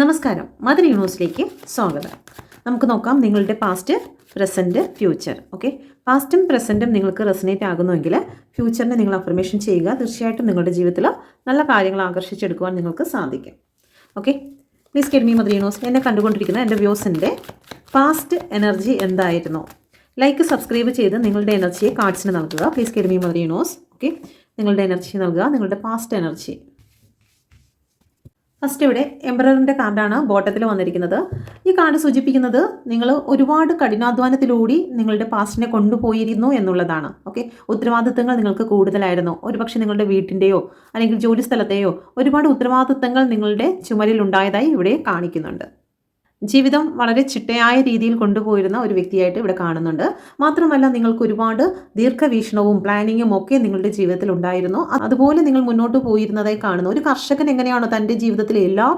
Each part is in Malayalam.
നമസ്കാരം. മദർ യൂണിവേഴ്സിലേക്ക് സ്വാഗതം. നമുക്ക് നോക്കാം നിങ്ങളുടെ പാസ്റ്റ് പ്രസന്റ് ഫ്യൂച്ചർ ഓക്കെ പാസ്റ്റും പ്രസന്റും നിങ്ങൾക്ക് റെസനേറ്റ് ആകുന്നുവെങ്കിൽ ഫ്യൂച്ചറിനെ നിങ്ങൾ അഫർമേഷൻ ചെയ്യുക. തീർച്ചയായിട്ടും നിങ്ങളുടെ ജീവിതത്തിൽ നല്ല കാര്യങ്ങൾ ആകർഷിച്ചെടുക്കുവാൻ നിങ്ങൾക്ക് സാധിക്കും. Okay please guide me mother universe. എന്നെ കണ്ടുകൊണ്ടിരിക്കുന്ന എന്റെ വ്യൂസിന്റെ പാസ്റ്റ് എനർജി എന്തായിരുന്നു? ലൈക്ക് സബ്സ്ക്രൈബ് ചെയ്ത് നിങ്ങളുടെ എനർജിയെ കാർഡ്സിന് നൽകുക. Please guide me mother universe. Okay നിങ്ങളുടെ എനർജി നൽകുക. നിങ്ങളുടെ പാസ്റ്റ് എനർജി ഫസ്റ്റ് ഇവിടെ എംബ്രോയറിന്റെ കാർഡാണ് ബോട്ടത്തിൽ വന്നിരിക്കുന്നത്. ഈ കാർഡ് സൂചിപ്പിക്കുന്നത് നിങ്ങൾ ഒരുപാട് കഠിനാധ്വാനത്തിലൂടി നിങ്ങളുടെ പാസ്റ്റിനെ കൊണ്ടുപോയിരുന്നു എന്നുള്ളതാണ്. ഓക്കെ ഉത്തരവാദിത്തങ്ങൾ നിങ്ങൾക്ക് കൂടുതലായിരുന്നു. ഒരുപക്ഷെ നിങ്ങളുടെ വീട്ടിന്റെയോ അല്ലെങ്കിൽ ജോലി സ്ഥലത്തെയോ ഒരുപാട് ഉത്തരവാദിത്തങ്ങൾ നിങ്ങളുടെ ചുമലിൽ ഉണ്ടായതായി ഇവിടെ കാണിക്കുന്നുണ്ട്. ജീവിതം വളരെ ചിട്ടയായ രീതിയിൽ കൊണ്ടുപോയിരുന്ന ഒരു വ്യക്തിയായിട്ട് ഇവിടെ കാണുന്നുണ്ട്. മാത്രമല്ല നിങ്ങൾക്ക് ഒരുപാട് ദീർഘവീക്ഷണവും പ്ലാനിങ്ങും ഒക്കെ നിങ്ങളുടെ ജീവിതത്തിൽ ഉണ്ടായിരുന്നു. അതുപോലെ നിങ്ങൾ മുന്നോട്ട് പോയിരുന്നതായി കാണുന്നു. ഒരു കർഷകൻ എങ്ങനെയാണോ തന്റെ ജീവിതത്തിലെ എല്ലാ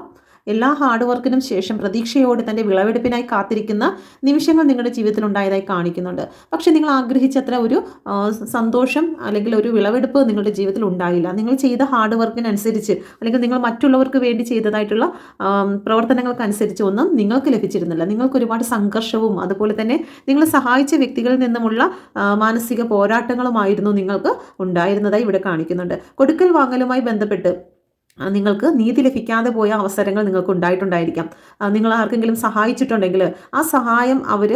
എല്ലാ ഹാർഡ് വർക്കിനും ശേഷം പ്രതീക്ഷയോടെ തന്റെ വിളവെടുപ്പിനായി കാത്തിരിക്കുന്ന നിമിഷങ്ങൾ നിങ്ങളുടെ ജീവിതത്തിൽ ഉണ്ടായതായി കാണിക്കുന്നുണ്ട്. പക്ഷേ നിങ്ങൾ ആഗ്രഹിച്ചത്ര ഒരു സന്തോഷം അല്ലെങ്കിൽ ഒരു വിളവെടുപ്പ് നിങ്ങളുടെ ജീവിതത്തിൽ ഉണ്ടായില്ല. നിങ്ങൾ ചെയ്ത ഹാർഡ് വർക്കിനനുസരിച്ച് അല്ലെങ്കിൽ നിങ്ങൾ മറ്റുള്ളവർക്ക് വേണ്ടി ചെയ്തതായിട്ടുള്ള പ്രവർത്തനങ്ങൾക്കനുസരിച്ച് ഒന്നും നിങ്ങൾക്ക് ലഭിച്ചിരുന്നില്ല. നിങ്ങൾക്ക് ഒരുപാട് സംഘർഷവും അതുപോലെ തന്നെ നിങ്ങൾ സഹായിച്ച വ്യക്തികളിൽ നിന്നുമുള്ള മാനസിക പോരാട്ടങ്ങളുമായിരുന്നു നിങ്ങൾക്ക് ഉണ്ടായിരുന്നതായി ഇവിടെ കാണിക്കുന്നുണ്ട്. കൊടുക്കൽ വാങ്ങലുമായി ബന്ധപ്പെട്ട് നിങ്ങൾക്ക് നീതി ലഭിക്കാതെ പോയ അവസരങ്ങൾ നിങ്ങൾക്ക് ഉണ്ടായിട്ടുണ്ടായിരിക്കാം നിങ്ങൾ ആർക്കെങ്കിലും സഹായിച്ചിട്ടുണ്ടെങ്കിൽ ആ സഹായം അവർ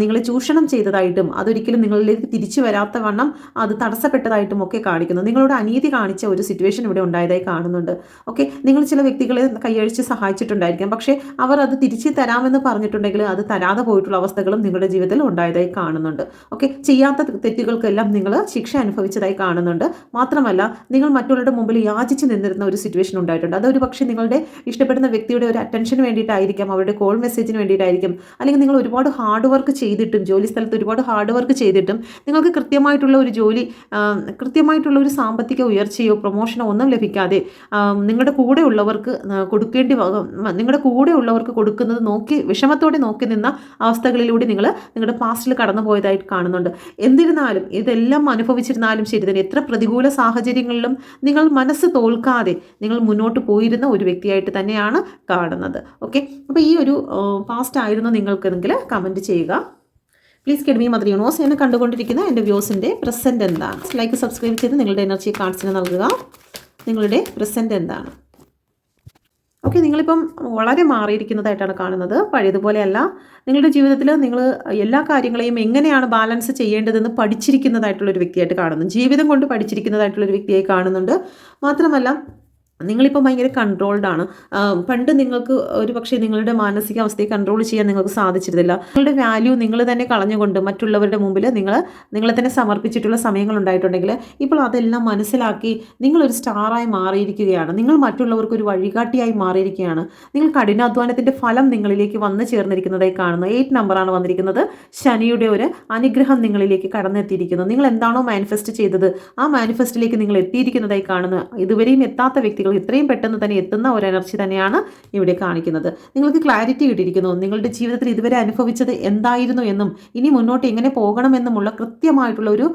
നിങ്ങളെ ചൂഷണം ചെയ്തതായിട്ടും അതൊരിക്കലും നിങ്ങളിലേക്ക് തിരിച്ചു വരാത്ത വണ്ണം അത് തടസ്സപ്പെട്ടതായിട്ടും ഒക്കെ കാണിക്കുന്നു. നിങ്ങളോട് അനീതി കാണിച്ച ഒരു സിറ്റുവേഷൻ ഇവിടെ ഉണ്ടായതായി കാണുന്നുണ്ട്. ഓക്കെ നിങ്ങൾ ചില വ്യക്തികളെ കൈയഴിച്ച് സഹായിച്ചിട്ടുണ്ടായിരിക്കാം. പക്ഷേ അവർ അത് തിരിച്ച് തരാമെന്ന് പറഞ്ഞിട്ടുണ്ടെങ്കിൽ അത് തരാതെ പോയിട്ടുള്ള അവസ്ഥകളും നിങ്ങളുടെ ജീവിതത്തിൽ ഉണ്ടായതായി കാണുന്നുണ്ട്. ഓക്കെ ചെയ്യാത്ത തെറ്റുകൾക്കെല്ലാം നിങ്ങൾ ശിക്ഷ അനുഭവിച്ചതായി കാണുന്നുണ്ട്. മാത്രമല്ല നിങ്ങൾ മറ്റുള്ളവരുടെ മുമ്പിൽ യാചിച്ച് നിന്നിരുന്ന ഒരു സിറ്റുവേഷൻ ഉണ്ടായിട്ടുണ്ട്. അതൊരു പക്ഷേ നിങ്ങളുടെ ഇഷ്ടപ്പെടുന്ന വ്യക്തിയുടെ ഒരു അറ്റൻഷന് വേണ്ടിയിട്ടായിരിക്കാം അവരുടെ കോൾ മെസ്സേജിന് വേണ്ടിയിട്ടായിരിക്കും. അല്ലെങ്കിൽ നിങ്ങൾ ഒരുപാട് ഹാർഡ് വർക്ക് ചെയ്തിട്ടും ജോലി സ്ഥലത്ത് ഒരുപാട് ഹാർഡ് വർക്ക് ചെയ്തിട്ടും നിങ്ങൾക്ക് കൃത്യമായിട്ടുള്ള ഒരു ജോലി കൃത്യമായിട്ടുള്ള ഒരു സാമ്പത്തിക ഉയർച്ചയോ പ്രൊമോഷനോ ഒന്നും ലഭിക്കാതെ നിങ്ങളുടെ കൂടെ ഉള്ളവർക്ക് കൊടുക്കേണ്ടി നിങ്ങളുടെ കൂടെ ഉള്ളവർക്ക് കൊടുക്കുന്നത് നോക്കി വിഷമത്തോടെ നോക്കി നിന്ന അവസ്ഥകളിലൂടെ നിങ്ങൾ നിങ്ങളുടെ പാസ്റ്റിൽ കടന്നു പോയതായിട്ട് കാണുന്നുണ്ട്. എന്നിരുന്നാലും ഇതെല്ലാം അനുഭവിച്ചിരുന്നാലും ശരി തന്നെ എത്ര പ്രതികൂല സാഹചര്യങ്ങളിലും നിങ്ങൾ മനസ്സ് തോൽക്കാതെ നിങ്ങൾ മുന്നോട്ട് പോയിരുന്ന ഒരു വ്യക്തിയായിട്ട് തന്നെയാണ് കാണുന്നത്. ഓക്കെ അപ്പോൾ ഈ ഒരു പാസ്റ്റ് ആയിരുന്നു നിങ്ങൾക്കെങ്കിൽ കമന്റ് ചെയ്യുക. Please guide me mother universe എന്നെ കണ്ടുകൊണ്ടിരിക്കുന്ന എന്റെ വ്യൂസിന്റെ പ്രസന്റ് എന്താണ്? ലൈക്ക് സബ്സ്ക്രൈബ് ചെയ്ത് നിങ്ങളുടെ എനർജി കാർഡ്സിന് നൽകുക. നിങ്ങളുടെ പ്രസന്റ് എന്താണ്? ഓക്കെ നിങ്ങളിപ്പം വളരെ മാറിയിരിക്കുന്നതായിട്ടാണ് കാണുന്നത്. പഴയതുപോലെയല്ല. നിങ്ങളുടെ ജീവിതത്തിൽ നിങ്ങൾ എല്ലാ കാര്യങ്ങളെയും എങ്ങനെയാണ് ബാലൻസ് ചെയ്യേണ്ടതെന്ന് പഠിച്ചിരിക്കുന്നതായിട്ടുള്ളൊരു വ്യക്തിയായിട്ട് കാണുന്നു. ജീവിതം കൊണ്ട് പഠിച്ചിരിക്കുന്നതായിട്ടുള്ളൊരു വ്യക്തിയായി കാണുന്നുണ്ട്. മാത്രമല്ല നിങ്ങളിപ്പോൾ ഭയങ്കര കൺട്രോൾഡ് ആണ്. പണ്ട് നിങ്ങൾക്ക് ഒരു പക്ഷേ നിങ്ങളുടെ മാനസികാവസ്ഥയെ കൺട്രോൾ ചെയ്യാൻ നിങ്ങൾക്ക് സാധിച്ചിരുന്നില്ല. നിങ്ങളുടെ വാല്യൂ നിങ്ങൾ തന്നെ കളഞ്ഞുകൊണ്ട് മറ്റുള്ളവരുടെ മുമ്പിൽ നിങ്ങൾ നിങ്ങളെ തന്നെ സമർപ്പിച്ചിട്ടുള്ള സമയങ്ങൾ ഉണ്ടായിട്ടുണ്ടെങ്കിൽ ഇപ്പോൾ അതെല്ലാം മനസ്സിലാക്കി നിങ്ങളൊരു സ്റ്റാറായി മാറിയിരിക്കുകയാണ്. നിങ്ങൾ മറ്റുള്ളവർക്ക് ഒരു വഴികാട്ടിയായി മാറിയിരിക്കുകയാണ്. നിങ്ങൾ കഠിനാധ്വാനത്തിന്റെ ഫലം നിങ്ങളിലേക്ക് വന്നു ചേർന്നിരിക്കുന്നതായി കാണുന്നു എയ്റ്റ് നമ്പറാണ് വന്നിരിക്കുന്നത്. ശനിയുടെ ഒരു അനുഗ്രഹം നിങ്ങളിലേക്ക് കടന്നെത്തിയിരിക്കുന്നു. നിങ്ങൾ എന്താണോ മാനിഫെസ്റ്റ് ചെയ്തത് ആ മാനിഫെസ്റ്റിലേക്ക് നിങ്ങൾ എത്തിയിരിക്കുന്നതായി കാണുന്നു ഇതുവരെയും എത്താത്ത വ്യക്തികൾ ഇത്രയും പെട്ടെന്ന് തന്നെ എത്തുന്ന ഒരു എനർജി തന്നെയാണ് ഇവിടെ കാണിക്കുന്നത്. നിങ്ങൾക്ക് ക്ലാരിറ്റി കിട്ടിയിരിക്കുന്നു. നിങ്ങളുടെ ജീവിതത്തിൽ ഇതുവരെ അനുഭവിച്ചത് എന്തായിരുന്നു എന്നും ഇനി മുന്നോട്ട് എങ്ങനെ പോകണം എന്നുമുള്ള കൃത്യമായിട്ടുള്ള ഒരു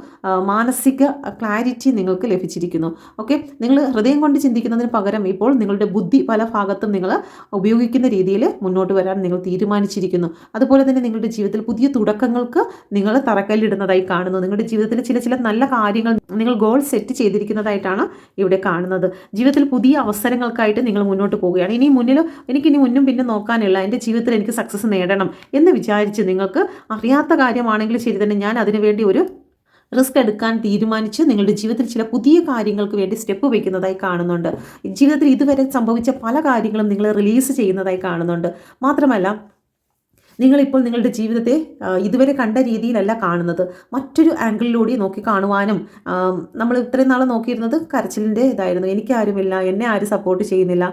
മാനസിക ക്ലാരിറ്റി നിങ്ങൾക്ക് ലഭിച്ചിരിക്കുന്നു. ഓക്കെ? നിങ്ങൾ ഹൃദയം കൊണ്ട് ചിന്തിക്കുന്നതിന് പകരം ഇപ്പോൾ നിങ്ങളുടെ ബുദ്ധി പല ഭാഗത്തും നിങ്ങൾ ഉപയോഗിക്കുന്ന രീതിയിൽ മുന്നോട്ട് വരാൻ നിങ്ങൾ തീരുമാനിച്ചിരിക്കുന്നു. അതുപോലെ തന്നെ നിങ്ങളുടെ ജീവിതത്തിൽ പുതിയ തുടക്കങ്ങൾക്ക് നിങ്ങൾ തറക്കല്ലിടുന്നതായി കാണുന്നു. നിങ്ങളുടെ ജീവിതത്തിൽ ചില ചില നല്ല കാര്യങ്ങൾ നിങ്ങൾ ഗോൾ സെറ്റ് ചെയ്തിരിക്കുന്നതായിട്ടാണ് ഇവിടെ കാണുന്നത്. ജീവിതത്തിൽ പുതിയ അവസരങ്ങൾക്കായിട്ട് നിങ്ങൾ മുന്നോട്ട് പോവുകയാണ്. ഇനി മുന്നിൽ എനിക്ക് ഇനി മുന്നും പിന്നെ നോക്കാനില്ല. എന്റെ ജീവിതത്തിൽ എനിക്ക് സക്സസ് നേടണം എന്ന് വിചാരിച്ച് നിങ്ങൾക്ക് അറിയാത്ത കാര്യമാണെങ്കിൽ ശരി തന്നെ ഞാൻ അതിനുവേണ്ടി ഒരു റിസ്ക് എടുക്കാൻ തീരുമാനിച്ച് നിങ്ങളുടെ ജീവിതത്തിൽ ചില പുതിയ കാര്യങ്ങൾക്ക് വേണ്ടി സ്റ്റെപ്പ് വയ്ക്കുന്നതായി കാണുന്നുണ്ട്. ജീവിതത്തിൽ ഇതുവരെ സംഭവിച്ച പല കാര്യങ്ങളും നിങ്ങൾ റിലീസ് ചെയ്യുന്നതായി കാണുന്നുണ്ട്. മാത്രമല്ല നിങ്ങളിപ്പോൾ നിങ്ങളുടെ ജീവിതത്തെ ഇതുവരെ കണ്ട രീതിയിലല്ല കാണുന്നത്. മറ്റൊരു ആംഗിളിലൂടെ നോക്കി കാണുവാനും നമ്മൾ ഇത്രയും നാൾ നോക്കിയിരുന്നത് കരച്ചിലിന്റെ ഇതായിരുന്നു. എനിക്കാരുമില്ല എന്നെ ആരും സപ്പോർട്ട് ചെയ്യുന്നില്ല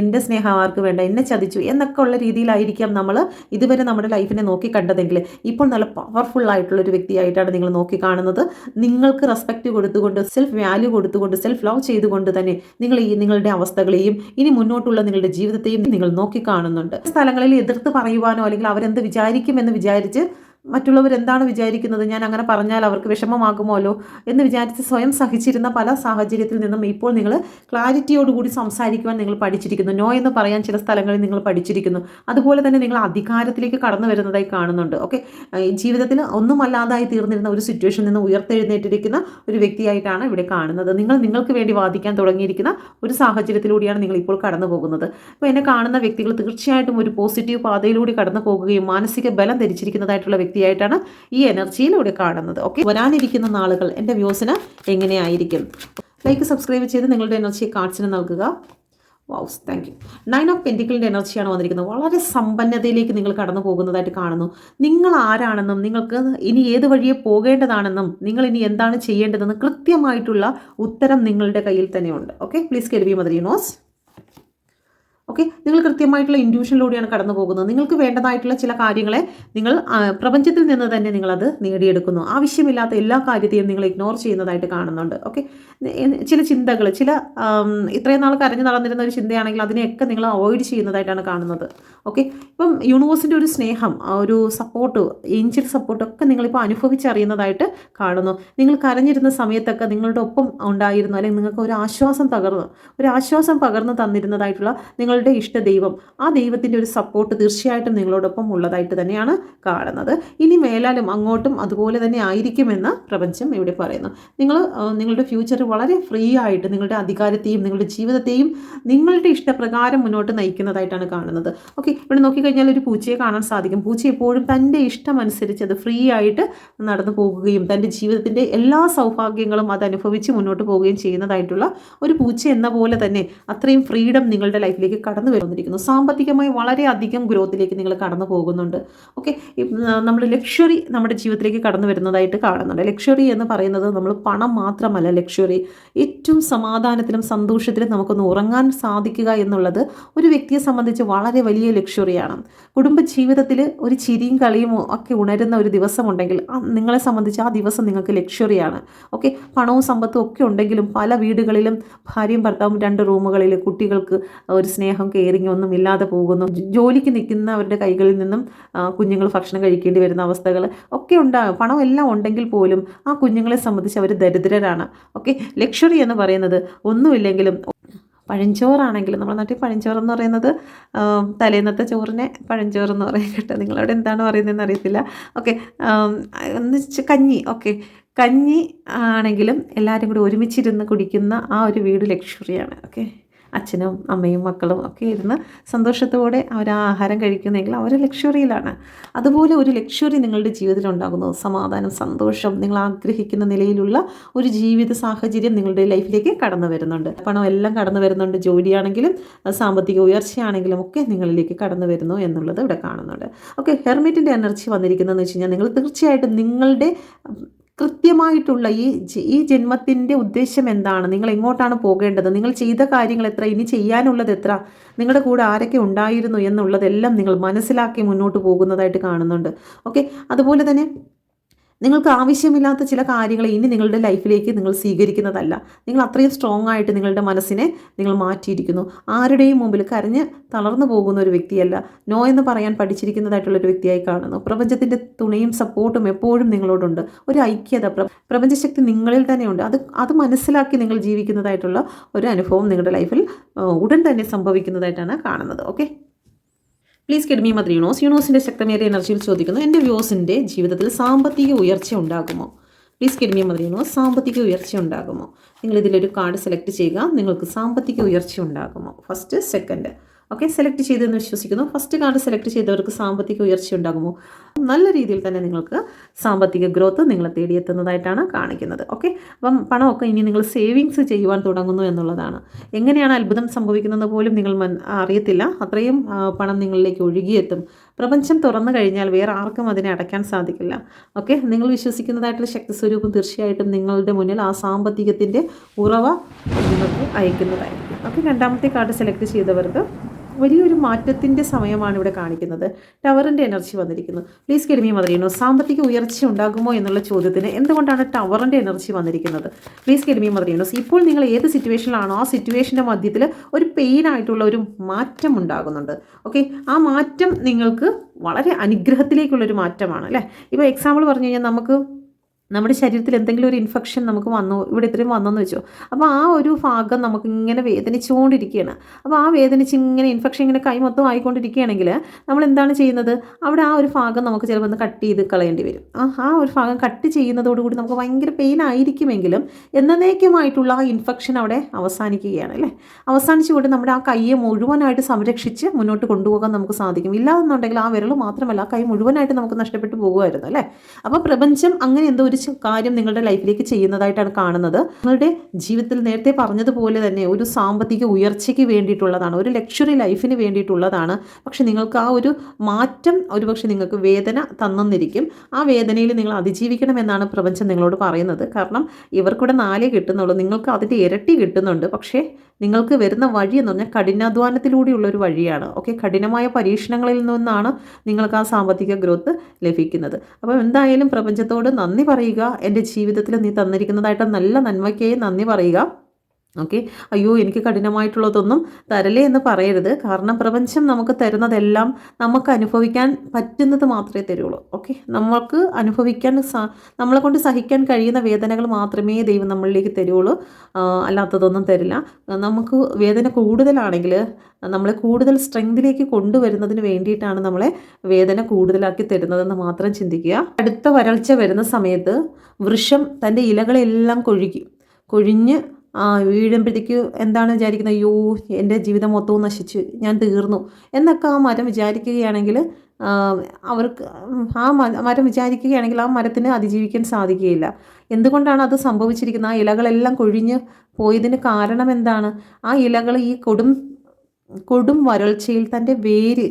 എന്റെ സ്നേഹം ആർക്ക് വേണ്ട എന്നെ ചതിച്ചു എന്നൊക്കെ ഉള്ള രീതിയിലായിരിക്കാം നമ്മൾ ഇതുവരെ നമ്മുടെ ലൈഫിനെ നോക്കി കണ്ടതെങ്കിൽ. ഇപ്പോൾ നല്ല പവർഫുൾ ആയിട്ടുള്ള ഒരു വ്യക്തിയായിട്ടാണ് നിങ്ങൾ നോക്കി കാണുന്നത്. നിങ്ങൾക്ക് റെസ്പെക്റ്റ് കൊടുത്തുകൊണ്ട് സെൽഫ് വാല്യൂ കൊടുത്തുകൊണ്ട് സെൽഫ് ലവ് ചെയ്തുകൊണ്ട് തന്നെ നിങ്ങൾ ഈ നിങ്ങളുടെ അവസ്ഥകളെയും ഇനി മുന്നോട്ടുള്ള നിങ്ങളുടെ ജീവിതത്തെയും നിങ്ങൾ നോക്കി കാണുന്നുണ്ട്. സ്ഥലങ്ങളിൽ എതിർത്ത് പറയുവാനോ അല്ലെങ്കിൽ അവരെന്ത് വിചാരിക്കുമെന്ന് വിചാരിച്ച് മറ്റുള്ളവർ എന്താണ് വിചാരിക്കുന്നത്? ഞാൻ അങ്ങനെ പറഞ്ഞാൽ അവർക്ക് വിഷമമാകുമല്ലോ എന്ന് വിചാരിച്ച് സ്വയം സഹിച്ചിരുന്ന പല സാഹചര്യത്തിൽ നിന്നും ഇപ്പോൾ നിങ്ങൾ ക്ലാരിറ്റിയോടുകൂടി സംസാരിക്കുവാൻ നിങ്ങൾ പഠിച്ചിരിക്കുന്നു. നോ എന്ന് പറയാൻ ചില സ്ഥലങ്ങളിൽ നിങ്ങൾ പഠിച്ചിരിക്കുന്നു. അതുപോലെ തന്നെ നിങ്ങൾ അധികാരത്തിലേക്ക് കടന്നു വരുന്നതായി കാണുന്നുണ്ട്. ഓക്കെ? ജീവിതത്തിൽ ഒന്നുമല്ലാതായി തീർന്നിരുന്ന ഒരു സിറ്റുവേഷനിൽ നിന്ന് ഉയർത്തെഴുന്നേറ്റിരിക്കുന്ന ഒരു വ്യക്തിയായിട്ടാണ് ഇവിടെ കാണുന്നത്. നിങ്ങൾ നിങ്ങൾക്ക് വേണ്ടി വാദിക്കാൻ തുടങ്ങിയിരിക്കുന്ന ഒരു സാഹചര്യത്തിലൂടെയാണ് നിങ്ങൾ ഇപ്പോൾ കടന്നു പോകുന്നത്. അപ്പോൾ എന്നെ കാണുന്ന വ്യക്തികൾ തീർച്ചയായിട്ടും ഒരു പോസിറ്റീവ് പാതയിലൂടെ കടന്നു പോകുകയും മാനസിക ബലം ധരിച്ചിരിക്കുന്നതായിട്ടുള്ള വ്യക്തിയായിട്ടാണ് ഈ എനർജിയിലൂടെ കാണുന്നത്. ഓക്കെ വരാനിരിക്കുന്ന നാളുകൾ എന്റെ വ്യൂസിന് എങ്ങനെയായിരിക്കും? ലൈക്ക് സബ്സ്ക്രൈബ് ചെയ്ത് നിങ്ങളുടെ എനർജി കാർഡ്സിന് നൽകുക. വൗസ് താങ്ക് യു നയൻ ഓഫ് പെന്റിക്കിളിന്റെ എനർജിയാണ് വന്നിരിക്കുന്നത്. വളരെ സമ്പന്നതയിലേക്ക് നിങ്ങൾ കടന്നു പോകുന്നതായിട്ട് കാണുന്നു. നിങ്ങൾ ആരാണെന്നും നിങ്ങൾക്ക് ഇനി ഏത് വഴിയെ പോകേണ്ടതാണെന്നും നിങ്ങൾ ഇനി എന്താണ് ചെയ്യേണ്ടതെന്ന് കൃത്യമായിട്ടുള്ള ഉത്തരം നിങ്ങളുടെ കയ്യിൽ തന്നെയുണ്ട്. ഓക്കെ പ്ലീസ് കെൽവി മദർ യൂണോസ് ഓക്കെ നിങ്ങൾ കൃത്യമായിട്ടുള്ള ഇൻഡ്യൂഷനിലൂടെയാണ് കടന്നു പോകുന്നത്. നിങ്ങൾക്ക് വേണ്ടതായിട്ടുള്ള ചില കാര്യങ്ങളെ നിങ്ങൾ പ്രപഞ്ചത്തിൽ നിന്ന് തന്നെ നിങ്ങളത് നേടിയെടുക്കുന്നു. ആവശ്യമില്ലാത്ത എല്ലാ കാര്യത്തെയും നിങ്ങൾ ഇഗ്നോർ ചെയ്യുന്നതായിട്ട് കാണുന്നുണ്ട്. ഓക്കെ ചില ചിന്തകൾ ചില ഇത്രയും നാൾ കരഞ്ഞു നടന്നിരുന്ന ഒരു ചിന്തയാണെങ്കിൽ അതിനെയൊക്കെ നിങ്ങൾ അവോയ്ഡ് ചെയ്യുന്നതായിട്ടാണ് കാണുന്നത്. ഓക്കെ ഇപ്പം യൂണിവേഴ്സിന്റെ ഒരു സ്നേഹം ഒരു സപ്പോർട്ട് ഏഞ്ചൽ സപ്പോർട്ടൊക്കെ നിങ്ങളിപ്പോൾ അനുഭവിച്ചറിയുന്നതായിട്ട് കാണുന്നു. നിങ്ങൾ കരഞ്ഞിരുന്ന സമയത്തൊക്കെ നിങ്ങളുടെ ഒപ്പം ഉണ്ടായിരുന്നു അല്ലെങ്കിൽ നിങ്ങൾക്ക് ഒരു ആശ്വാസം തകർന്നു ഒരു ആശ്വാസം പകർന്നു തന്നിരുന്നതായിട്ടുള്ള നിങ്ങളുടെ ഇഷ്ട ദൈവം ആ ദൈവത്തിന്റെ ഒരു സപ്പോർട്ട് തീർച്ചയായിട്ടും നിങ്ങളോടൊപ്പം ഉള്ളതായിട്ട് തന്നെയാണ് കാണുന്നത്. ഇനി മേലാലും അങ്ങോട്ടും അതുപോലെ തന്നെ ആയിരിക്കുമെന്ന് പ്രപഞ്ചം ഇവിടെ പറയുന്നു. നിങ്ങൾ നിങ്ങളുടെ ഫ്യൂച്ചർ വളരെ ഫ്രീ ആയിട്ട് നിങ്ങളുടെ അധികാരത്തെയും നിങ്ങളുടെ ജീവിതത്തെയും നിങ്ങളുടെ ഇഷ്ടപ്രകാരം മുന്നോട്ട് നയിക്കുന്നതായിട്ടാണ് കാണുന്നത്. ഓക്കെ ഇവിടെ നോക്കിക്കഴിഞ്ഞാൽ ഒരു പൂച്ചയെ കാണാൻ സാധിക്കും. പൂച്ച എപ്പോഴും തന്റെ ഇഷ്ടം അനുസരിച്ച് അത് ഫ്രീ ആയിട്ട് നടന്നു പോകുകയും തന്റെ ജീവിതത്തിന്റെ എല്ലാ സൗഭാഗ്യങ്ങളും അത് അനുഭവിച്ച് മുന്നോട്ട് പോവുകയും ചെയ്യുന്നതായിട്ടുള്ള ഒരു പൂച്ച എന്ന പോലെ തന്നെ അത്രയും ഫ്രീഡം നിങ്ങളുടെ ലൈഫിലേക്ക് കടന്നു വരുന്നിരിക്കുന്നു. സാമ്പത്തികമായി വളരെയധികം ഗ്രോത്തിലേക്ക് നിങ്ങൾ കടന്നു പോകുന്നുണ്ട്. ഓക്കെ നമ്മൾ ലക്ഷറി നമ്മുടെ ജീവിതത്തിലേക്ക് കടന്നു വരുന്നതായിട്ട് കാണുന്നുണ്ട്. ലക്ഷറി എന്ന് പറയുന്നത് നമ്മൾ പണം മാത്രമല്ല ലക്ഷറി ഏറ്റവും സമാധാനത്തിലും സന്തോഷത്തിലും നമുക്കൊന്ന് ഉറങ്ങാൻ സാധിക്കുക എന്നുള്ളത് ഒരു വ്യക്തിയെ സംബന്ധിച്ച് വളരെ വലിയ ലക്ഷറിയാണ് കുടുംബ ജീവിതത്തിൽ ഒരു ചിരിയും കളിയും ഒക്കെ ഉണരുന്ന ഒരു ദിവസമുണ്ടെങ്കിൽ നിങ്ങളെ സംബന്ധിച്ച് ആ ദിവസം നിങ്ങൾക്ക് ലക്ഷറിയാണ് ഓക്കെ പണവും സമ്പത്തും ഒക്കെ ഉണ്ടെങ്കിലും പല വീടുകളിലും ഭാര്യയും ഭർത്താവും രണ്ട് റൂമുകളിൽ കുട്ടികൾക്ക് ഒരു സ്നേഹം കെയറിങ് ഒന്നും ഇല്ലാതെ പോകുന്നു. ജോലിക്ക് നിൽക്കുന്നവരുടെ കൈകളിൽ നിന്നും കുഞ്ഞുങ്ങൾ ഭക്ഷണം കഴിക്കേണ്ടി വരുന്ന അവസ്ഥകൾ ഒക്കെ ഉണ്ടാകും പണം എല്ലാം ഉണ്ടെങ്കിൽ പോലും ആ കുഞ്ഞുങ്ങളെ സംബന്ധിച്ച് അവർ ദരിദ്രരാണ്. ഓക്കെ? ലക്ഷറി എന്ന് പറയുന്നത് ഒന്നുമില്ലെങ്കിലും പഴഞ്ചോറാണെങ്കിലും നമ്മുടെ നാട്ടിൽ പഴഞ്ചോറെന്ന് പറയുന്നത് തലേന്നത്തെ ചോറിനെ പഴഞ്ചോറെന്ന് പറയും കേട്ടോ. നിങ്ങളവിടെ എന്താണ് പറയുന്നതെന്ന് അറിയത്തില്ല. ഓക്കെ എന്ന് വെച്ചാൽ കഞ്ഞി. ഓക്കെ കഞ്ഞി ആണെങ്കിലും എല്ലാവരും കൂടി ഒരുമിച്ചിരുന്ന് കുടിക്കുന്ന ആ ഒരു വീട് ലക്ഷറിയാണ്. ഓക്കെ? അച്ഛനും അമ്മയും മക്കളും ഒക്കെ ഇരുന്ന് സന്തോഷത്തോടെ അവർ ആഹാരം കഴിക്കുന്നെങ്കിൽ അവർ ലക്ഷറിയിലാണ്. അതുപോലെ ഒരു ലക്ഷറി നിങ്ങളുടെ ജീവിതത്തിൽ ഉണ്ടാകുന്നു. സമാധാനം സന്തോഷം നിങ്ങൾ ആഗ്രഹിക്കുന്ന നിലയിലുള്ള ഒരു ജീവിത സാഹചര്യം നിങ്ങളുടെ ലൈഫിലേക്ക് കടന്നു വരുന്നുണ്ട്. പണം എല്ലാം കടന്നു വരുന്നുണ്ട്. ജോലിയാണെങ്കിലും സാമ്പത്തിക ഉയർച്ചയാണെങ്കിലും ഒക്കെ നിങ്ങളിലേക്ക് കടന്നു വരുന്നു എന്നുള്ളത് ഇവിടെ കാണുന്നുണ്ട്. ഓക്കെ ഹെർമിറ്റിന്റെ എനർജി വന്നിരിക്കുന്നതെന്ന് വെച്ച് കഴിഞ്ഞാൽ നിങ്ങൾ തീർച്ചയായിട്ടും നിങ്ങളുടെ കൃത്യമായിട്ടുള്ള ഈ ഈ ജന്മത്തിന്റെ ഉദ്ദേശം എന്താണ്? നിങ്ങൾ എങ്ങോട്ടാണ് പോകേണ്ടത്? നിങ്ങൾ ചെയ്ത കാര്യങ്ങൾ എത്ര? ഇനി ചെയ്യാനുള്ളത് എത്ര? നിങ്ങളുടെ കൂടെ ആരൊക്കെ ഉണ്ടായിരുന്നു എന്നുള്ളതെല്ലാം നിങ്ങൾ മനസ്സിലാക്കി മുന്നോട്ട് പോകുന്നതായിട്ട് കാണുന്നുണ്ട്. ഓക്കെ? അതുപോലെ തന്നെ നിങ്ങൾക്ക് ആവശ്യമില്ലാത്ത ചില കാര്യങ്ങൾ ഇനി നിങ്ങളുടെ ലൈഫിലേക്ക് നിങ്ങൾ സ്വീകരിക്കുന്നതല്ല. നിങ്ങൾ അത്രയും സ്ട്രോങ് ആയിട്ട് നിങ്ങളുടെ മനസ്സിനെ നിങ്ങൾ മാറ്റിയിരിക്കുന്നു. ആരുടെയും മുമ്പിൽ കരഞ്ഞ് തളർന്നു പോകുന്ന ഒരു വ്യക്തിയല്ല. നോ എന്ന് പറയാൻ പഠിച്ചിരിക്കുന്നതായിട്ടുള്ള ഒരു വ്യക്തിയായി കാണുന്നു. പ്രപഞ്ചത്തിന്റെ തുണയും സപ്പോർട്ടും എപ്പോഴും നിങ്ങളോടുണ്ട്. ഒരു ഐക്യത പ്രപഞ്ചശക്തി നിങ്ങളിൽ തന്നെയുണ്ട്. അത് അത് മനസ്സിലാക്കി നിങ്ങൾ ജീവിക്കുന്നതായിട്ടുള്ള ഒരു അനുഭവം നിങ്ങളുടെ ലൈഫിൽ ഉടൻ തന്നെ സംഭവിക്കുന്നതായിട്ടാണ് കാണുന്നത്. Okay please guide me mother universe യൂണോസിന്റെ ശക്തമേറിയ എനർജിയിൽ ചോദിക്കുന്നു എന്റെ വ്യൂസിന്റെ ജീവിതത്തിൽ സാമ്പത്തിക ഉയർച്ച ഉണ്ടാകുമോ? പ്ലീസ് കിഡ്മി മദർ യൂണോസ് സാമ്പത്തിക ഉയർച്ച ഉണ്ടാകുമോ? നിങ്ങൾ ഇതിലൊരു കാർഡ് സെലക്ട് ചെയ്യുക നിങ്ങൾക്ക് സാമ്പത്തിക ഉയർച്ച ഉണ്ടാകുമോ? ഫസ്റ്റ് സെക്കൻഡ് ഓക്കെ സെലക്ട് ചെയ്തെന്ന് വിശ്വസിക്കുന്നു. ഫസ്റ്റ് കാർഡ് സെലക്ട് ചെയ്തവർക്ക് സാമ്പത്തിക ഉയർച്ച ഉണ്ടാകുമോ? നല്ല രീതിയിൽ തന്നെ നിങ്ങൾക്ക് സാമ്പത്തിക ഗ്രോത്ത് നിങ്ങൾ തേടിയെത്തുന്നതായിട്ടാണ് കാണിക്കുന്നത്. ഓക്കെ അപ്പം പണമൊക്കെ ഇനി നിങ്ങൾ സേവിങ്സ് ചെയ്യുവാൻ തുടങ്ങുന്നു എന്നുള്ളതാണ്. എങ്ങനെയാണ് അത്ഭുതം സംഭവിക്കുന്നത് പോലും നിങ്ങൾ അറിയത്തില്ല. അത്രയും പണം നിങ്ങളിലേക്ക് ഒഴുകിയെത്തും. പ്രപഞ്ചം തുറന്നു കഴിഞ്ഞാൽ വേറെ ആർക്കും അതിനെ അടയ്ക്കാൻ സാധിക്കില്ല. ഓക്കെ നിങ്ങൾ വിശ്വസിക്കുന്നതായിട്ടുള്ള ശക്തി സ്വരൂപം തീർച്ചയായിട്ടും നിങ്ങളുടെ മുന്നിൽ ആ സാമ്പത്തികത്തിന്റെ ഉറവ നിങ്ങൾക്ക് അയക്കുന്നതായിരിക്കും. ഓക്കെ രണ്ടാമത്തെ കാർഡ് സെലക്ട് ചെയ്തവർക്ക് വലിയൊരു മാറ്റത്തിന്റെ സമയമാണ് ഇവിടെ കാണിക്കുന്നത്. ടവറിന്റെ എനർജി വന്നിരിക്കുന്നു. പ്ലീസ് കെടുമി മദറിയണോ സാമ്പത്തിക ഉയർച്ച ഉണ്ടാകുമോ എന്നുള്ള ചോദ്യത്തിന് എന്തുകൊണ്ടാണ് ടവറിന്റെ എനർജി വന്നിരിക്കുന്നത്? പ്ലീസ് കെടുമി മദറിയണോ ഇപ്പോൾ നിങ്ങൾ ഏത് സിറ്റുവേഷനിലാണോ ആ സിറ്റുവേഷന്റെ മധ്യത്തിൽ ഒരു പെയിൻ ആയിട്ടുള്ള ഒരു മാറ്റം ഉണ്ടാകുന്നുണ്ട്. ഓക്കെ ആ മാറ്റം നിങ്ങൾക്ക് വളരെ അനുഗ്രഹത്തിലേക്കുള്ളൊരു മാറ്റമാണ് അല്ലേ? ഇപ്പോൾ എക്സാമ്പിൾ പറഞ്ഞു കഴിഞ്ഞാൽ നമുക്ക് നമ്മുടെ ശരീരത്തിൽ എന്തെങ്കിലും ഒരു ഇൻഫെക്ഷൻ നമുക്ക് വന്നു ഇവിടെ ഇത്രയും വന്നെന്ന് വെച്ചോ. അപ്പോൾ ആ ഒരു ഭാഗം നമുക്ക് ഇങ്ങനെ വേദനിച്ചുകൊണ്ടിരിക്കുകയാണ്. അപ്പോൾ ആ വേദനിച്ച് ഇങ്ങനെ ഇൻഫെക്ഷൻ ഇങ്ങനെ കൈ മൊത്തം ആയിക്കൊണ്ടിരിക്കുകയാണെങ്കിൽ നമ്മൾ എന്താണ് ചെയ്യുന്നത്? അവിടെ ആ ഒരു ഭാഗം നമുക്ക് ചിലപ്പോൾ ഒന്ന് കട്ട് ചെയ്ത് കളയേണ്ടി വരും. ആ ഒരു ഭാഗം കട്ട് ചെയ്യുന്നതോടുകൂടി നമുക്ക് ഭയങ്കര പെയിൻ ആയിരിക്കുമെങ്കിലും എന്നേക്കുമായിട്ടുള്ള ആ ഇൻഫെക്ഷൻ അവിടെ അവസാനിക്കുകയാണ് അല്ലേ? അവസാനിച്ചുകൊണ്ട് നമ്മുടെ ആ കൈയെ മുഴുവനായിട്ട് സംരക്ഷിച്ച് മുന്നോട്ട് കൊണ്ടുപോകാൻ നമുക്ക് സാധിക്കും. ഇല്ലാന്നുണ്ടെങ്കിൽ ആ വിരൽ മാത്രമല്ല ആ കൈ മുഴുവനായിട്ട് നമുക്ക് നഷ്ടപ്പെട്ടു പോകുമായിരുന്നു അല്ലേ? അപ്പോൾ പ്രപഞ്ചം അങ്ങനെ എന്തോ ഒരു ച- കാര്യം നിങ്ങളുടെ ലൈഫിലേക്ക് ചെയ്യുന്നതായിട്ടാണ് കാണുന്നത്. നിങ്ങളുടെ ജീവിതത്തിൽ നേരത്തെ പറഞ്ഞതുപോലെ തന്നെ ഒരു സാമ്പത്തിക ഉയർച്ചയ്ക്ക് വേണ്ടിയിട്ടുള്ളതാണ് ഒരു ലക്ഷറി ലൈഫിന് വേണ്ടിയിട്ടുള്ളതാണ്. പക്ഷെ നിങ്ങൾക്ക് ആ ഒരു മാറ്റം ഒരുപക്ഷെ നിങ്ങൾക്ക് വേദന തന്നിരിക്കും ആ വേദനയിൽ നിങ്ങൾ അതിജീവിക്കണം എന്നാണ് പ്രപഞ്ചം നിങ്ങളോട് പറയുന്നത്. കാരണം ഇവർക്കിവിടെ നാലേ കിട്ടുന്നുള്ളൂ നിങ്ങൾക്ക് അതിന്റെ ഇരട്ടി കിട്ടുന്നുണ്ട്. പക്ഷേ നിങ്ങൾക്ക് വരുന്ന വഴി എന്ന് പറഞ്ഞാൽ കഠിനാധ്വാനത്തിലൂടെയുള്ള ഒരു വഴിയാണ്. ഓക്കെ കഠിനമായ പരീക്ഷണങ്ങളിൽ നിന്നാണ് നിങ്ങൾക്ക് ആ സാമ്പത്തിക ഗ്രോത്ത് ലഭിക്കുന്നത്. അപ്പോൾ എന്തായാലും പ്രപഞ്ചത്തോട് നന്ദി പറയുക. എന്റെ ജീവിതത്തിൽ നീ തന്നിരിക്കുന്നതായിട്ട് നല്ല നന്മയ്ക്കായി നന്ദി പറയുക. ഓക്കെ? അയ്യോ എനിക്ക് കഠിനമായിട്ടുള്ളതൊന്നും തരലേ എന്ന് പറയരുത്. കാരണം പ്രപഞ്ചം നമുക്ക് തരുന്നതെല്ലാം നമുക്ക് അനുഭവിക്കാൻ പറ്റുന്നത് മാത്രമേ തരുള്ളൂ. ഓക്കെ? നമ്മൾക്ക് അനുഭവിക്കാൻ നമ്മളെ കൊണ്ട് സഹിക്കാൻ കഴിയുന്ന വേദനകൾ മാത്രമേ ദൈവം നമ്മളിലേക്ക് തരുള്ളൂ. അല്ലാത്തതൊന്നും തരില്ല. നമുക്ക് വേദന കൂടുതലാണെങ്കിൽ നമ്മളെ കൂടുതൽ സ്ട്രെങ്തിലേക്ക് കൊണ്ടുവരുന്നതിന് വേണ്ടിയിട്ടാണ് നമ്മളെ വേദന കൂടുതലാക്കി തരുന്നതെന്ന് മാത്രം ചിന്തിക്കുക. അടുത്ത വരൾച്ച വരുന്ന സമയത്ത് വൃക്ഷം തന്റെ ഇലകളെല്ലാം കൊഴുകി കൊഴിഞ്ഞ് വീഴുമ്പോഴത്തേക്ക് എന്താണ് വിചാരിക്കുന്നത്? അയ്യോ എന്റെ ജീവിതം മൊത്തവും നശിച്ചു ഞാൻ തീർന്നു എന്നൊക്കെ ആ മരം വിചാരിക്കുകയാണെങ്കിൽ അവർക്ക് ആ മരം വിചാരിക്കുകയാണെങ്കിൽ ആ മരത്തിന് അതിജീവിക്കാൻ സാധിക്കുകയില്ല. എന്തുകൊണ്ടാണ് അത് സംഭവിച്ചിരിക്കുന്നത്? ആ ഇലകളെല്ലാം കൊഴിഞ്ഞ് പോയതിന് കാരണം എന്താണ്? ആ ഇലകൾ ഈ കൊടും കൊടും വരൾച്ചയിൽ തന്റെ വേര്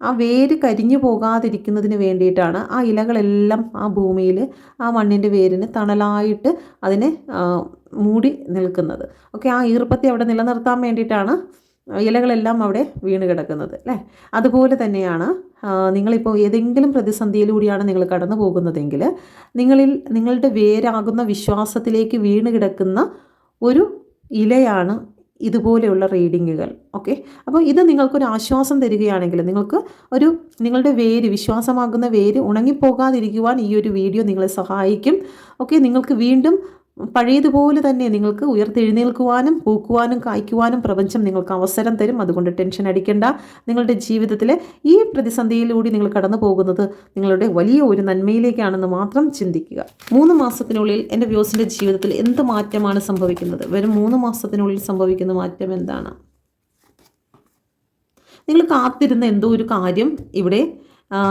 ആ വേര് കരിഞ്ഞു പോകാതിരിക്കുന്നതിന് വേണ്ടിയിട്ടാണ് ആ ഇലകളെല്ലാം ആ ഭൂമിയിൽ ആ മണ്ണിന്റെ വേരിന് തണലായിട്ട് അതിനെ മൂടി നിൽക്കുന്നത്. ഓക്കെ ആ ഈർപ്പത്തെ അവിടെ നിലനിർത്താൻ വേണ്ടിയിട്ടാണ് ഇലകളെല്ലാം അവിടെ വീണ് കിടക്കുന്നത് അല്ലേ? അതുപോലെ തന്നെയാണ് നിങ്ങളിപ്പോൾ ഏതെങ്കിലും പ്രതിസന്ധിയിലൂടെയാണ് നിങ്ങൾ കടന്നു പോകുന്നതെങ്കിൽ നിങ്ങളിൽ നിങ്ങളുടെ വേരാകുന്ന വിശ്വാസത്തിലേക്ക് വീണ് കിടക്കുന്ന ഒരു ഇലയാണ് ഇതുപോലെയുള്ള റീഡിങ്ങുകൾ ഓക്കെ അപ്പോൾ ഇത് നിങ്ങൾക്കൊരു ആശ്വാസം തരികയാണെങ്കിൽ നിങ്ങൾക്ക് ഒരു നിങ്ങളുടെ വേര് വിശ്വാസമാകുന്ന വേര് ഉണങ്ങിപ്പോകാതിരിക്കുവാൻ ഈ ഒരു വീഡിയോ നിങ്ങളെ സഹായിക്കും ഓക്കെ നിങ്ങൾക്ക് വീണ്ടും പഴയതുപോലെ തന്നെ നിങ്ങൾക്ക് ഉയർത്തെഴുന്നേൽക്കുവാനും പൂക്കുവാനും കായ്ക്കുവാനും പ്രപഞ്ചം നിങ്ങൾക്ക് അവസരം തരും. അതുകൊണ്ട് ടെൻഷൻ അടിക്കേണ്ട. നിങ്ങളുടെ ജീവിതത്തിലെ ഈ പ്രതിസന്ധിയിലൂടെ നിങ്ങൾ കടന്നു പോകുന്നത് നിങ്ങളുടെ വലിയ ഒരു നന്മയിലേക്കാണെന്ന് മാത്രം ചിന്തിക്കുക. മൂന്ന് മാസത്തിനുള്ളിൽ എന്റെ വ്യൂസിന്റെ ജീവിതത്തിൽ എന്ത് മാറ്റമാണ് സംഭവിക്കുന്നത്? വെറും മൂന്ന് മാസത്തിനുള്ളിൽ സംഭവിക്കുന്ന മാറ്റം എന്താണ്? നിങ്ങൾ കാത്തിരുന്ന എന്തോ ഒരു കാര്യം ഇവിടെ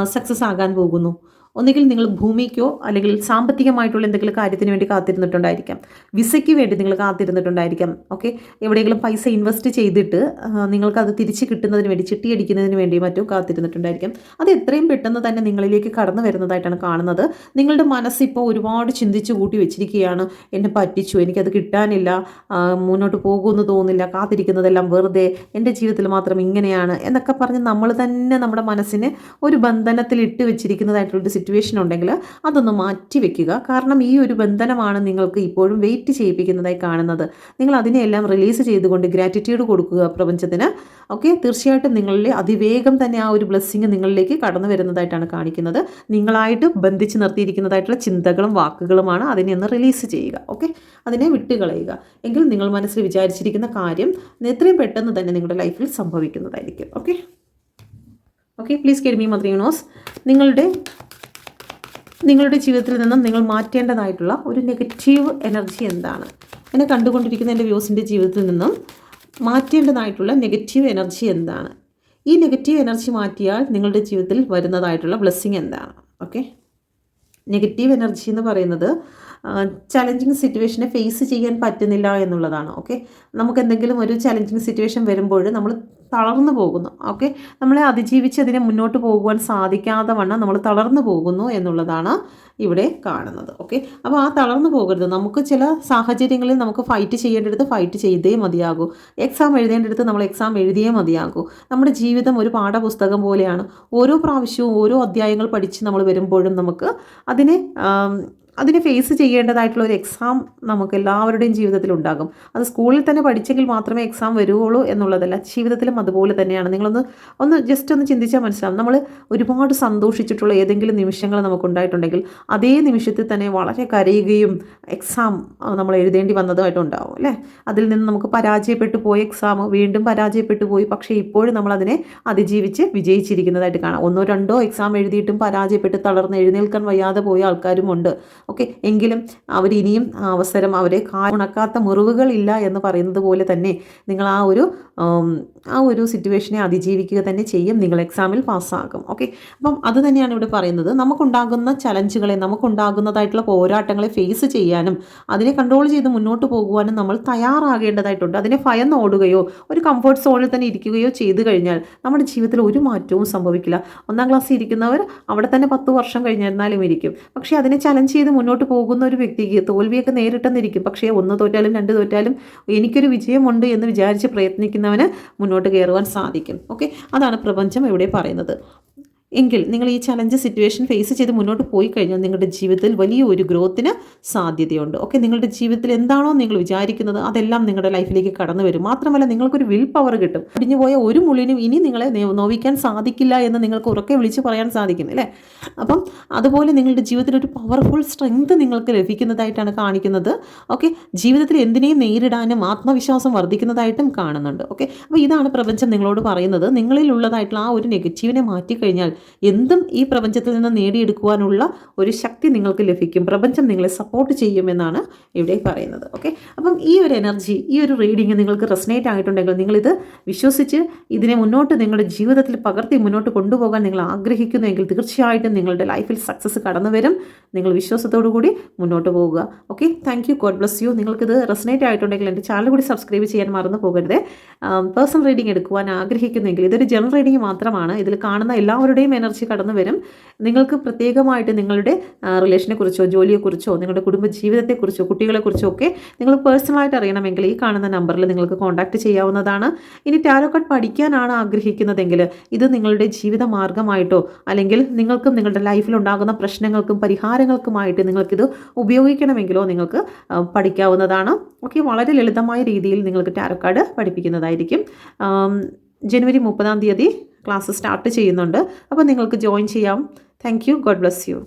സക്സസ് ആകാൻ പോകുന്നു. ഒന്നുകിൽ നിങ്ങൾ ഭൂമിക്കോ അല്ലെങ്കിൽ സാമ്പത്തികമായിട്ടുള്ള എന്തെങ്കിലും കാര്യത്തിന് വേണ്ടി കാത്തിരുന്നിട്ടുണ്ടായിരിക്കാം. വിസയ്ക്ക് വേണ്ടി നിങ്ങൾ കാത്തിരുന്നിട്ടുണ്ടായിരിക്കാം. ഓക്കെ എവിടെയെങ്കിലും പൈസ ഇൻവെസ്റ്റ് ചെയ്തിട്ട് നിങ്ങൾക്ക് അത് തിരിച്ച് കിട്ടുന്നതിന് വേണ്ടി ചിട്ടിയടിക്കുന്നതിന് വേണ്ടി മറ്റും കാത്തിരുന്നിട്ടുണ്ടായിരിക്കാം. അത് എത്രയും പെട്ടെന്ന് തന്നെ നിങ്ങളിലേക്ക് കടന്നു വരുന്നതായിട്ടാണ് കാണുന്നത്. നിങ്ങളുടെ മനസ്സിപ്പോൾ ഒരുപാട് ചിന്തിച്ച് കൂട്ടി വെച്ചിരിക്കുകയാണ്. എന്നെ പറ്റിച്ചു എനിക്കത് കിട്ടാനില്ല. മുന്നോട്ട് പോകുമെന്ന് തോന്നുന്നില്ല. കാത്തിരിക്കുന്നതെല്ലാം വെറുതെ. എന്റെ ജീവിതത്തിൽ മാത്രം ഇങ്ങനെയാണ്. എന്നൊക്കെ പറഞ്ഞ് നമ്മൾ തന്നെ നമ്മുടെ മനസ്സിനെ ഒരു ബന്ധനത്തിൽ ഇട്ട് വെച്ചിരിക്കുന്നതായിട്ടുള്ളൊരു സിറ്റുവേഷൻ ഉണ്ടെങ്കിൽ അതൊന്ന് മാറ്റി വെക്കുക. കാരണം ഈ ഒരു ബന്ധനമാണ് നിങ്ങൾക്ക് ഇപ്പോഴും വെയിറ്റ് ചെയ്യിപ്പിക്കുന്നതായി കാണുന്നത്. നിങ്ങൾ അതിനെയെല്ലാം റിലീസ് ചെയ്തുകൊണ്ട് ഗ്രാറ്റിറ്റ്യൂഡ് കൊടുക്കുക പ്രപഞ്ചത്തിന്. ഓക്കെ തീർച്ചയായിട്ടും നിങ്ങളിലെ അതിവേഗം തന്നെ ആ ഒരു ബ്ലെസ്സിങ് നിങ്ങളിലേക്ക് കടന്നു വരുന്നതായിട്ടാണ് കാണിക്കുന്നത്. നിങ്ങളായിട്ട് ബന്ധിച്ച് നിർത്തിയിരിക്കുന്നതായിട്ടുള്ള ചിന്തകളും വാക്കുകളുമാണ് അതിനെ ഒന്ന് റിലീസ് ചെയ്യുക. ഓക്കെ അതിനെ വിട്ടുകളയുക. എങ്കിൽ നിങ്ങൾ മനസ്സിൽ വിചാരിച്ചിരിക്കുന്ന കാര്യം എത്രയും പെട്ടെന്ന് തന്നെ നിങ്ങളുടെ ലൈഫിൽ സംഭവിക്കുന്നതായിരിക്കും. ഓക്കെ ഓക്കെ പ്ലീസ് കെഡ്മി മദ്രീനോസ് നിങ്ങളുടെ നിങ്ങളുടെ ജീവിതത്തിൽ നിന്നും നിങ്ങൾ മാറ്റേണ്ടതായിട്ടുള്ള ഒരു നെഗറ്റീവ് എനർജി എന്താണ്? എന്നെ കണ്ടുകൊണ്ടിരിക്കുന്ന എന്റെ വ്യൂസിന്റെ ജീവിതത്തിൽ നിന്നും മാറ്റേണ്ടതായിട്ടുള്ള നെഗറ്റീവ് എനർജി എന്താണ്? ഈ നെഗറ്റീവ് എനർജി മാറ്റിയാൽ നിങ്ങളുടെ ജീവിതത്തിൽ വരുന്നതായിട്ടുള്ള ബ്ലെസ്സിങ് എന്താണ്? ഓക്കെ നെഗറ്റീവ് എനർജി എന്ന് പറയുന്നത് ചലഞ്ചിങ് സിറ്റുവേഷനെ ഫേസ് ചെയ്യാൻ പറ്റുന്നില്ല എന്നുള്ളതാണ്. ഓക്കെ നമുക്ക് എന്തെങ്കിലും ഒരു ചലഞ്ചിങ് സിറ്റുവേഷൻ വരുമ്പോൾ നമ്മൾ തളർന്നു പോകുന്നു. ഓക്കെ? നമ്മളെ അതിജീവിച്ച് അതിനെ മുന്നോട്ട് പോകുവാൻ സാധിക്കാതെ വണ്ണം നമ്മൾ തളർന്നു പോകുന്നു എന്നുള്ളതാണ് ഇവിടെ കാണുന്നത്. ഓക്കെ? അപ്പോൾ ആ തളർന്നു പോകരുത്. നമുക്ക് ചില സാഹചര്യങ്ങളിൽ നമുക്ക് ഫൈറ്റ് ചെയ്യേണ്ടടുത്ത് ഫൈറ്റ് ചെയ്തേ മതിയാകൂ. എക്സാം എഴുതേണ്ടടുത്ത് നമ്മൾ എക്സാം എഴുതിയേ മതിയാകൂ. നമ്മുടെ ജീവിതം ഒരു പാഠപുസ്തകം പോലെയാണ്. ഓരോ പ്രാവശ്യവും ഓരോ അധ്യായങ്ങൾ പഠിച്ച് നമ്മൾ വരുമ്പോഴും നമുക്ക് അതിനെ അതിനെ ഫേസ് ചെയ്യേണ്ടതായിട്ടുള്ള ഒരു എക്സാം നമുക്ക് എല്ലാവരുടെയും ജീവിതത്തിൽ ഉണ്ടാകും അത് സ്കൂളിൽ തന്നെ പഠിച്ചെങ്കിൽ മാത്രമേ എക്സാം വരുവുള്ളൂ എന്നുള്ളതല്ല ജീവിതത്തിലും അതുപോലെ തന്നെയാണ്. നിങ്ങളൊന്ന് ഒന്ന് ജസ്റ്റ് ഒന്ന് ചിന്തിച്ചാൽ മനസ്സിലാവും. നമ്മൾ ഒരുപാട് സന്തോഷിച്ചിട്ടുള്ള ഏതെങ്കിലും നിമിഷങ്ങൾ നമുക്കുണ്ടായിട്ടുണ്ടെങ്കിൽ അതേ നിമിഷത്തിൽ തന്നെ വളരെ കരയുകയും എക്സാം നമ്മൾ എഴുതേണ്ടി വന്നതായിട്ടുണ്ടാവും അല്ലേ? അതിൽ നിന്ന് നമുക്ക് പരാജയപ്പെട്ടു പോയ എക്സാം വീണ്ടും പരാജയപ്പെട്ടു പോയി. പക്ഷേ ഇപ്പോഴും നമ്മൾ അതിനെ അതിജീവിച്ച് വിജയിച്ചിരിക്കുന്നതായിട്ട് കാണാം. ഒന്നോ രണ്ടോ എക്സാം എഴുതിയിട്ടും പരാജയപ്പെട്ട് തളർന്ന് എഴുന്നേൽക്കാൻ വയ്യാതെ പോയ ആൾക്കാരുമുണ്ട്. ഓക്കെ എങ്കിലും ആ അവസരം അവരെ കാണക്കാത്ത മുറിവുകളില്ല എന്ന് പറയുന്നത് പോലെ തന്നെ നിങ്ങൾ ആ ഒരു ആ ഒരു സിറ്റുവേഷനെ അതിജീവിക്കുക തന്നെ ചെയ്യും. നിങ്ങൾ എക്സാമിൽ പാസ്സാകും ഓക്കെ അപ്പം അത് തന്നെയാണ് ഇവിടെ പറയുന്നത്. നമുക്കുണ്ടാകുന്ന ചലഞ്ചുകളെ നമുക്കുണ്ടാകുന്നതായിട്ടുള്ള പോരാട്ടങ്ങളെ ഫേസ് ചെയ്യാനും അതിനെ കൺട്രോൾ ചെയ്ത് മുന്നോട്ട് പോകുവാനും നമ്മൾ തയ്യാറാകേണ്ടതായിട്ടുണ്ട്. അതിനെ ഭയം ഓടുകയോ ഒരു കംഫർട്ട് സോണിൽ തന്നെ ഇരിക്കുകയോ ചെയ്തു കഴിഞ്ഞാൽ നമ്മുടെ ജീവിതത്തിൽ ഒരു മാറ്റവും സംഭവിക്കില്ല. ഒന്നാം ക്ലാസ്സിൽ ഇരിക്കുന്നവർ അവിടെ തന്നെ പത്ത് വർഷം കഴിഞ്ഞിരുന്നാലും ഇരിക്കും. പക്ഷേ അതിനെ ചലഞ്ച് ചെയ്ത് മുന്നോട്ട് പോകുന്ന ഒരു വ്യക്തിക്ക് തോൽവിയൊക്കെ നേരിട്ടെന്നിരിക്കും. പക്ഷേ ഒന്ന് തോറ്റാലും രണ്ട് തോറ്റാലും എനിക്കൊരു വിജയമുണ്ട് എന്ന് വിചാരിച്ച് പ്രയത്നിക്കുന്നവന് മുന്നോട്ട് കയറുവാൻ സാധിക്കും. ഓക്കെ? അതാണ് പ്രപഞ്ചം ഇവിടെ പറയുന്നത്. എങ്കിൽ നിങ്ങൾ ഈ ചലഞ്ച് സിറ്റുവേഷൻ ഫേസ് ചെയ്ത് മുന്നോട്ട് പോയി കഴിഞ്ഞാൽ നിങ്ങളുടെ ജീവിതത്തിൽ വലിയ ഒരു ഗ്രോത്തിന് സാധ്യതയുണ്ട്. ഓക്കെ നിങ്ങളുടെ ജീവിതത്തിൽ എന്താണോ നിങ്ങൾ വിചാരിക്കുന്നത് അതെല്ലാം നിങ്ങളുടെ ലൈഫിലേക്ക് കടന്നു വരും. മാത്രമല്ല നിങ്ങൾക്കൊരു വിൽ പവർ കിട്ടും. അടിഞ്ഞു പോയ ഒരു മുള്ളിനും ഇനി നിങ്ങളെ നോവിക്കാൻ സാധിക്കില്ല എന്ന് നിങ്ങൾക്ക് ഉറക്കെ വിളിച്ച് പറയാൻ സാധിക്കും അല്ലേ? അപ്പം അതുപോലെ നിങ്ങളുടെ ജീവിതത്തിൽ ഒരു പവർഫുൾ സ്ട്രെങ്ത് നിങ്ങൾക്ക് ലഭിക്കുന്നതായിട്ടാണ് കാണിക്കുന്നത്. ഓക്കെ ജീവിതത്തിൽ എന്തിനേയും നേരിടാനും ആത്മവിശ്വാസം വർദ്ധിക്കുന്നതായിട്ടും കാണുന്നുണ്ട്. ഓക്കെ അപ്പോൾ ഇതാണ് പ്രപഞ്ചം നിങ്ങളോട് പറയുന്നത്. നിങ്ങളിൽ ഉള്ളതായിട്ടുള്ള ആ ഒരു നെഗറ്റീവിനെ മാറ്റിക്കഴിഞ്ഞാൽ എന്തും ഈ പ്രപഞ്ചത്തിൽ നിന്ന് നേടിയെടുക്കുവാനുള്ള ഒരു ശക്തി നിങ്ങൾക്ക് ലഭിക്കും. പ്രപഞ്ചം നിങ്ങളെ സപ്പോർട്ട് ചെയ്യുമെന്നാണ് ഇവിടെ പറയുന്നത്. ഓക്കെ അപ്പം ഈ ഒരു എനർജി ഈ ഒരു റീഡിങ് നിങ്ങൾക്ക് റെസനേറ്റ് ആയിട്ടുണ്ടെങ്കിൽ നിങ്ങളിത് വിശ്വസിച്ച് ഇതിനെ മുന്നോട്ട് നിങ്ങളുടെ ജീവിതത്തിൽ പകർത്തി മുന്നോട്ട് കൊണ്ടുപോകാൻ നിങ്ങൾ ആഗ്രഹിക്കുന്നുവെങ്കിൽ തീർച്ചയായിട്ടും നിങ്ങളുടെ ലൈഫിൽ സക്സസ് കടന്നു വരും. നിങ്ങൾ വിശ്വാസത്തോടു കൂടി മുന്നോട്ട് പോവുക. Okay thank you God bless you നിങ്ങൾക്കിത് റെസനേറ്റ് ആയിട്ടുണ്ടെങ്കിൽ എന്റെ ചാനൽ കൂടി സബ്സ്ക്രൈബ് ചെയ്യാൻ മറന്നു പോകരുത്. പേഴ്സണൽ റീഡിംഗ് എടുക്കുവാൻ ആഗ്രഹിക്കുന്നെങ്കിൽ ഇതൊരു ജനറൽ റീഡിംഗ് മാത്രമാണ്. ഇതിൽ കാണുന്ന എല്ലാവരുടെയും എനർജി കടന്നു വരും. നിങ്ങൾക്ക് പ്രത്യേകമായിട്ട് നിങ്ങളുടെ റിലേഷനെ കുറിച്ചോ ജോലിയെക്കുറിച്ചോ നിങ്ങളുടെ കുടുംബ ജീവിതത്തെക്കുറിച്ചോ കുട്ടികളെക്കുറിച്ചോ ഒക്കെ നിങ്ങൾ പേഴ്സണലായിട്ട് അറിയണമെങ്കിൽ ഈ കാണുന്ന നമ്പറിൽ നിങ്ങൾക്ക് കോൺടാക്ട് ചെയ്യാവുന്നതാണ്. ഇനി ടാരോ കാർഡ് പഠിക്കാനാണ് ആഗ്രഹിക്കുന്നതെങ്കിൽ ഇത് നിങ്ങളുടെ ജീവിത മാർഗമായിട്ടോ അല്ലെങ്കിൽ നിങ്ങൾക്കും നിങ്ങളുടെ ലൈഫിൽ ഉണ്ടാകുന്ന പ്രശ്നങ്ങൾക്കും പരിഹാരങ്ങൾക്കുമായിട്ട് നിങ്ങൾക്കിത് ഉപയോഗിക്കണമെങ്കിലോ നിങ്ങൾക്ക് പഠിക്കാവുന്നതാണ്. ഓക്കെ വളരെ ലളിതമായ രീതിയിൽ നിങ്ങൾക്ക് ടാരോ കാർഡ് പഠിപ്പിക്കുന്നതായിരിക്കും ജനുവരി മുപ്പതാം തീയതി ക്ലാസ് സ്റ്റാർട്ട് ചെയ്യുന്നുണ്ട്. അപ്പോൾ നിങ്ങൾക്ക് ജോയിൻ ചെയ്യാം. Thank you God bless you